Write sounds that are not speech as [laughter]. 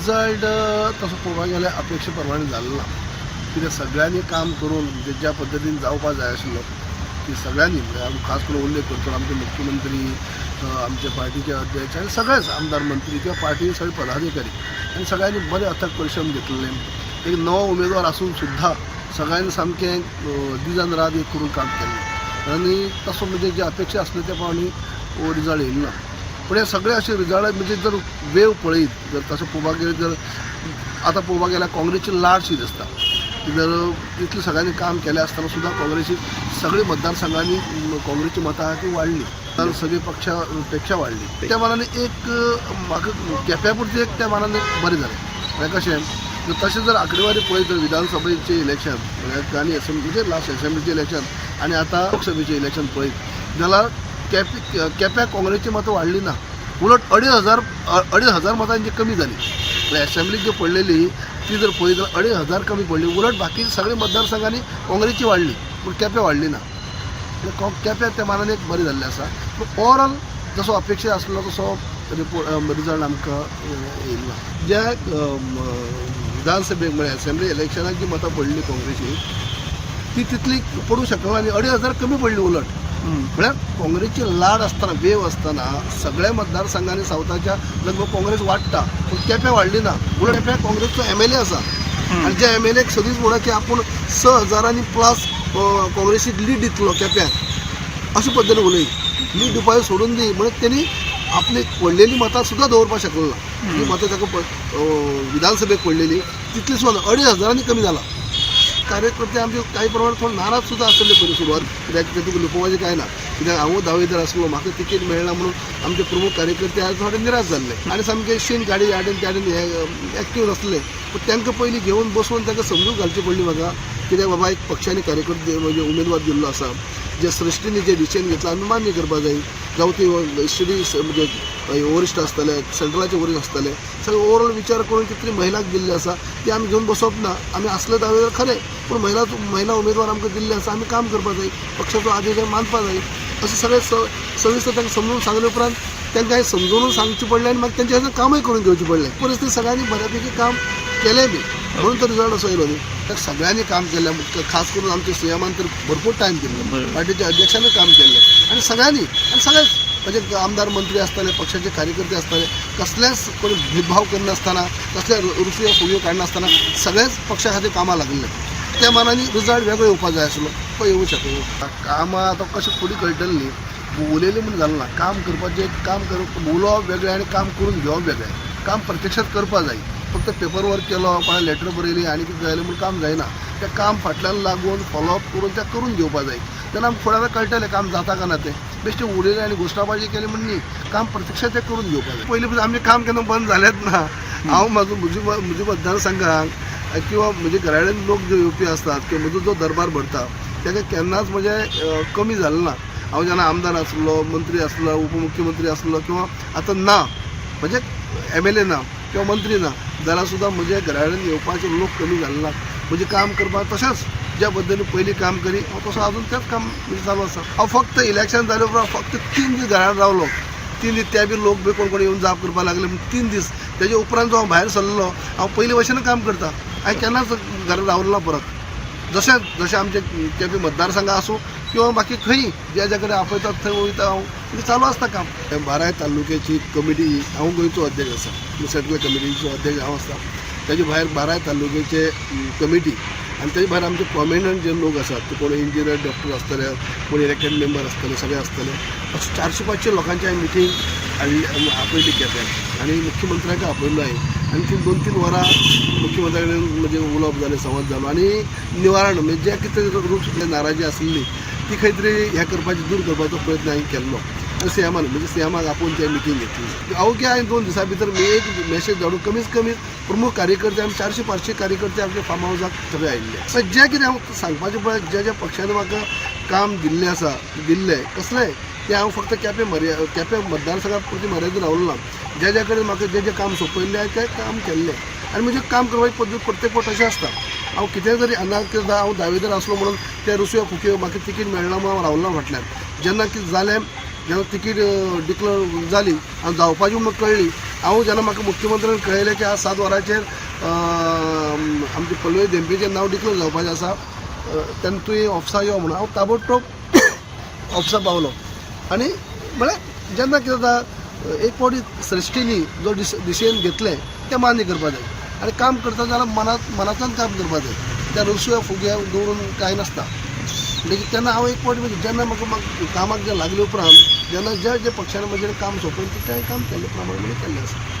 Result तसं पळोवपाक गेल्यार अपेक्षा प्रमाणे जालो ना. कित्याक सगळ्यांनी काम करून म्हणजे ज्या पद्दतीन जावपा जाय आशिल्लो ती सगळ्यांनी आमी खास करून उल्लेख करतो आमचे मुख्यमंत्री अ, आमचे पार्टीचे अध्यक्ष आणि सगळेच आमदार मंत्री किंवा पार्टी सगळे पदाधिकारी आणि सगळ्यांनी बरे अथक परिश्रम घेतलेले एक नवो उमेदवार असून सुद्धा सगळ्यांनी सामकें दिजान दिसान रात एक करून काम केलें आनी तसो म्हणजे जे अपेक्षा आसले त्या प्रमाणे हो रिजल्ट येयलो ना. पूण हे सगळे असे रिजल्ट म्हणजे जर वेव पळयत जर तसं पळोवपाक गेले जर आतां पळोवपाक गेल्यार काँग्रेसची लाडशी दिसता जर इतलें सगळ्यांनी काम केलें आसतना सुद्दां काँग्रेसी सगळे मतदारसंघांनी काँग्रेसची मतां ती वाडली तर सगळी पक्षा पेक्षा वाडली त्या मानाने एक म्हाका केप्या एक त्या मानाने बरें जालें कशें जर तशें जर आकडेवारी पळयत जर विधानसभेचें इलेक्शन आनी असेंब्ली म्हणजे लास्ट असेंब्लीचें इलेक्शन आनी आतां लोकसभेचें इलेक्शन पळयत जाल्यार कॅपी कॅप्या काँग्रेसची मतां वाडली ना उलट अडीच हजार अडीच हजार मतांची कमी जाली असेंब्लीत जी पडलेली ती जर पळली जाल्यार अडीच हजार कमी पडली. उलट बाकी सगळे मतदारसंघांनी काँग्रेसची वाडली पूण कॅप्या वाडली ना. कॉ- केप्या त्या मानान एक बरें जाल्लें आसा पूण ओवरऑल जसो अपेक्षा आसलो तसो रिपोर्ट रिजल्ट आमकां अ, येयलो ना. ज्या विधानसभेक म्हळ्यार असेंब्ली इलेक्शनाक जी मतां पडली काँग्रेसी ती तितली पडूंक शकना आनी अडीच हजार कमी पडली उलट. म्हळ्यार काँग्रेसची लाड आसतना वेव आसतना सगळ्या मतदारसंघांनी सावथाच्या लगभग काँग्रेस वाडटा पूण केप्यां वाडली ना. उलट केप्यां काँग्रेसचो एम एल ए आसा आनी ज्या एम एल एक सदींच म्हणा की आपूण स हजारांनी प्लस काँग्रेसीक लीड दितलो केप्याक अशे पद्दतीन उलय लीड दिवपाक सोडून दी म्हणून तेणी आपली पडलेली मतां सुद्दां दवरपाक शकलो ना ही मतां ताका विधानसभेक पडलेली. तितली सुद्दां अडीच हजारांनी कमी जाला कार्यकर्ते आमचे काही प्रमाणात थोडं नाराज सुद्धा असले पयलीं सुरवात कित्याक तेतूंत लुपोवपाचें कांय ना कित्याक हांवूय दावेदार आसलो म्हाका तिकेट मेळना म्हणून आमचे प्रमुख कार्यकर्ते आज थोडे निराश जाल्ले आनी सामके शीन गाडी आडेन त्याडेन हे एक्टीव नासले. पूण तांकां पयलीं घेवन बसोवन तांकां समजून घालची पडली म्हाका कित्याक बाबा एक पक्षांनी कार्यकर्ते म्हणजे उमेदवार दिल्लो आसा जे सृष्टीने जे डिसिजन घेतला आमी मान्य करपा जाय जावं ती श्री म्हणजे वरिश्ठ आसतले सेंट्रलाचे वरिश्ठ आसतले सगळे ओवरऑल विचार करून कितली महिलाक दिल्ली आसा ती आमी घेवन बसप ना. आमी असले दावेदार खरे पूण महिला महिला उमेदवार आमकां दिल्ले आसा आमी काम करपा जाय पक्षाचो आदेश मानपा जाय अशें सगळें स सविस्तर तांकां समजून सांगले उपरांत त्यांना समजून सांगचें पडलें आनी मागीर त्यांच्या कामही कामय करून घेवचें पडलें. परिस्थिती सगळ्यांनी बऱ्यापैकी काम केलें बी. म्हणून तो रिजल्ट असो न्ही तर सगळ्यांनी काम केलें मुख्य खास करून आमच्या सीएमान तर भरपूर टायम दिल्लो पार्टीच्या अध्यक्षांनी काम केलें. आणि सगळ्यांनी आणि सगळेच म्हणजे आमदार मंत्री असताले पक्षाचे कार्यकर्ते असताले कसलेच कोणी भेदभाव करनासतना कसले रुसयो फुगयो काडनासतना सगळेच पक्षा खातीर कामां लागले त्या मानांनी रिजल्ट वेगळो येवपाक जाय आसलो तो येवूं शकलो कामां आतां कशें फुडें कळटलें न्ही उलयलें म्हणून जालें ना काम करपाचें काम करप उलोवप वेगळें आनी काम करून घेवप वेगळें काम प्रत्यक्षात करपा जाय फक्त पेपर वर्क केलो कोणा लेटर बरयली आनी कितें जालें म्हूण काम जायना तें काम फाटल्यान लागून फॉलोअप करून तें करून घेवपा जाय तेन्ना आमकां फुडें कळटलें काम जाता काय ना तें? बेश्टें उलयलें आनी घोशणाबाजी केली म्हण न्ही काम प्रत्यक्षात तें करून घेवपा जाय पयलीं पासून आमचें काम केन्ना बंद जालेंच ना. हांव म्हाजो म्हजी म्हज्या मतदारसंघाक किंवा म्हजे घराडेन लोक जे येवपी असतात किंवा म्हजो जो दरबार भरता तेका केन्नाच म्हणजे कमी जालें ना. हांव जेन्ना आमदार आसलो मंत्री आसलो उपमुख्यमंत्री आसलो किंवा आतां ना म्हणजे एम एल ए ना किंवा मंत्री ना जाल्यार सुद्दां म्हजे घराडेन येवपाचे लोक कमी जाले ना म्हणजे काम करपाक तशेंच ज्या पद्दतीन पयलीं काम करी हांव तसो अजून तेंच काम म्हणजे चालू आसा हांव फक्त इलेक्शन जाले उपरांत फक्त तीन दीस घरान रावलो तीन दीस ते बी लोक बी कोण कोण येवन जाप करपाक लागले म्हण तीन दीस तेजे उपरांत जो हांव भायर सरलो हांव पयलीं भशेन काम करता. हांवें केन्नाच घरा रावलो ना परत. जशें जशें आमचे केपी मतदारसंघ आसूं किंवा बाकी खंयी ज्या ज्या कडेन आपयतात थंय वयता हांव म्हणजे चालू आसता काम. हे बाराय तालुक्याची कमिटी हांव गोंयचो अध्यक्ष आसा सेंट्रल कमिटीचो अध्यक्ष हांव आसता तेजे भायर बाराय तालुक्याचे कमिटी आनी तेजे भायर आमचे प्रॉमिनंट जे लोक आसात ते कोण इंजिनियर डॉक्टर आसतले कोण इलेक्टेड मेंबर आसतले सगळे आसतले अशे चारशे पांचशे लोकांची हांवें मिटींग हाडली आपयली केल्या आनी मुख्यमंत्र्याक आपयल्लो हांवें आनी दोन तीन वरां मुख्यमंत्र्याकडे म्हणजे उलोवप जालें संवाद जालो आनी निवारण म्हणजे ज्या कितें रूप नाराजी आसली ती खंय तरी हें करपाची दूर करपाचो प्रयत्न हांवें केल्लो. आनी सीएमान म्हणजे सीएमाक आपोवन ते मिटींग घेतली. अवघ्या हांवें दोन दिसां भितर एक मॅसेज धाडून कमीच कमी प्रमुख कार्यकर्ते आमी चारशे पांचशे कार्यकर्ते आमच्या फार्म हावसाक सगळे आयिल्ले जे जें कितें हांव सांगपाचें पळय ज्या ज्या पक्षान म्हाका काम दिल्लें आसा दिल्लें कसलेंय तें हांव फक्त केपें मर्या केपें मतदारसंघा पुरती मर्यादीत रावलो ना ज्या ज्या कडेन म्हाका जें जें काम सोंपयल्लें तें काम केल्लें आनी म्हजें काम करपाची पद्दत प्रत्येक फावट अशें आसता हांव कितेंय जरी अनाक हांव दावेदार आसलो म्हणून ते रुसयो फुक्यो म्हाका तिकीट मेळना म्हणून हांव रावलो ना फाटल्यान जेन्ना कितें जालें जेन्ना तिकीट डिक्लेर जाली आनी जावपाची म्हाका कळ्ळी हांव जेन्ना म्हाका मुख्यमंत्र्यान कळयलें की आज सात वरांचेर आमचे पलवे धेंपेचें नांव डिक्लेर जावपाचें आसा अं, तेन्ना तुवें ऑफिसा यो म्हणून. हांव ताबडतोब [coughs] ऑफिसा पावलो. आनी म्हळ्यार जेन्ना कितें जाता एक फावटी सृश्टीनी जो डिस डिसिजन घेतलें तें मान्य करपा जाय आनी काम करता जाल्यार मनांत मनांतल्यान काम करपा जाय त्या रुसव्या फुग्या दवरून कांय नासता. देखीक म्हणजे तेन्ना हांव एक फावटी म्हणजे जेन्ना म्हाका म्हाका कामाक जे लागले उपरांत जेन्ना जे जे पक्षान म्हजें काम सोंपयलें तें काम केल्ले प्रमाणे म्हणजे केल्लें आसा